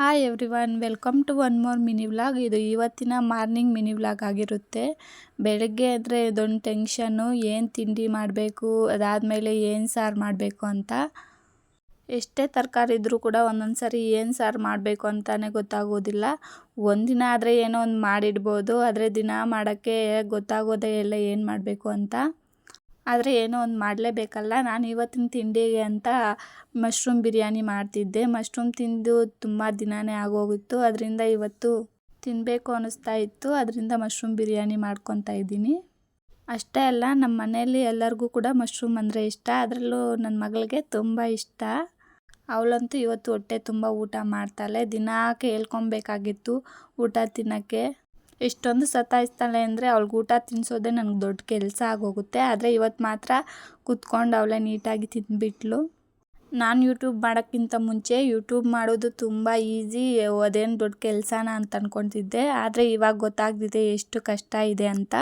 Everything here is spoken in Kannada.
Hi everyone welcome to one more mini vlog ಇದು ಇವತ್ತಿನ ಮಾರ್ನಿಂಗ್ ಮಿನಿ ವ್ಲಾಗ್ ಆಗಿರುತ್ತೆ. ಬೆಳಗ್ಗೆ ಅಂದರೆ ಇದೊಂದು ಟೆನ್ಷನ್ನು ಏನು ತಿಂಡಿ ಮಾಡಬೇಕು, ಅದಾದಮೇಲೆ ಏನು ಸಾರು ಮಾಡಬೇಕು ಅಂತ. ಎಷ್ಟೇ ತರಕಾರಿ ಇದ್ದರೂ ಕೂಡ ಒಂದೊಂದು ಸರಿ ಏನು ಸಾರು ಮಾಡಬೇಕು ಅಂತಲೇ ಗೊತ್ತಾಗೋದಿಲ್ಲ. ಒಂದಿನ ಆದರೆ ಏನೋ ಒಂದು ಮಾಡಿಡ್ಬೋದು, ಆದರೆ ದಿನ ಮಾಡೋಕ್ಕೆ ಗೊತ್ತಾಗೋದೇ ಇಲ್ಲ ಏನು ಮಾಡಬೇಕು ಅಂತ. ಆದರೆ ಏನೋ ಒಂದು ಮಾಡಲೇಬೇಕಲ್ಲ. ನಾನು ಇವತ್ತಿನ ತಿಂಡಿಗೆ ಅಂತ ಮಶ್ರೂಮ್ ಬಿರಿಯಾನಿ ಮಾಡ್ತಿದ್ದೆ. ಮಶ್ರೂಮ್ ತಿಂದು ತುಂಬ ದಿನವೇ ಆಗೋಗಿತ್ತು. ಅದರಿಂದ ಇವತ್ತು ತಿನ್ನಬೇಕು ಅನ್ನಿಸ್ತಾ ಇತ್ತು. ಅದರಿಂದ ಮಶ್ರೂಮ್ ಬಿರಿಯಾನಿ ಮಾಡ್ಕೊತಾ ಇದ್ದೀನಿ. ಅಷ್ಟೇ ಅಲ್ಲ ನಮ್ಮ ಮನೆಯಲ್ಲಿ ಎಲ್ಲರಿಗೂ ಕೂಡ ಮಶ್ರೂಮ್ ಅಂದರೆ ಇಷ್ಟ. ಅದರಲ್ಲೂ ನನ್ನ ಮಗಳಿಗೆ ತುಂಬ ಇಷ್ಟ. ಅವಳಂತೂ ಇವತ್ತು ಹೊಟ್ಟೆ ತುಂಬ ಊಟ ಮಾಡ್ತಾಳೆ. ದಿನಾ ಕೇಳ್ಕೊಬೇಕಾಗಿತ್ತು ಊಟ ತಿನ್ನೋಕ್ಕೆ. ಎಷ್ಟೊಂದು ಸತಾಯಿಸ್ತಾಳೆ ಅಂದರೆ ಅವ್ಳಿಗೆ ಊಟ ತಿನ್ನಿಸೋದೇ ನನಗೆ ದೊಡ್ಡ ಕೆಲಸ ಆಗೋಗುತ್ತೆ. ಆದರೆ ಇವತ್ತು ಮಾತ್ರ ಕೂತ್ಕೊಂಡು ಅವಳೇ ನೀಟಾಗಿ ತಿಂದ್ಬಿಟ್ಲು. ನಾನು ಯೂಟ್ಯೂಬ್ ಮಾಡೋಕ್ಕಿಂತ ಮುಂಚೆ ಯೂಟ್ಯೂಬ್ ಮಾಡೋದು ತುಂಬ ಈಸಿ, ಅದೇನು ದೊಡ್ಡ ಕೆಲಸನ ಅಂತ ಅಂದ್ಕೊತಿದ್ದೆ ಆದರೆ ಇವಾಗ ಗೊತ್ತಾಗ್ತಿದೆ ಎಷ್ಟು ಕಷ್ಟ ಇದೆ ಅಂತ.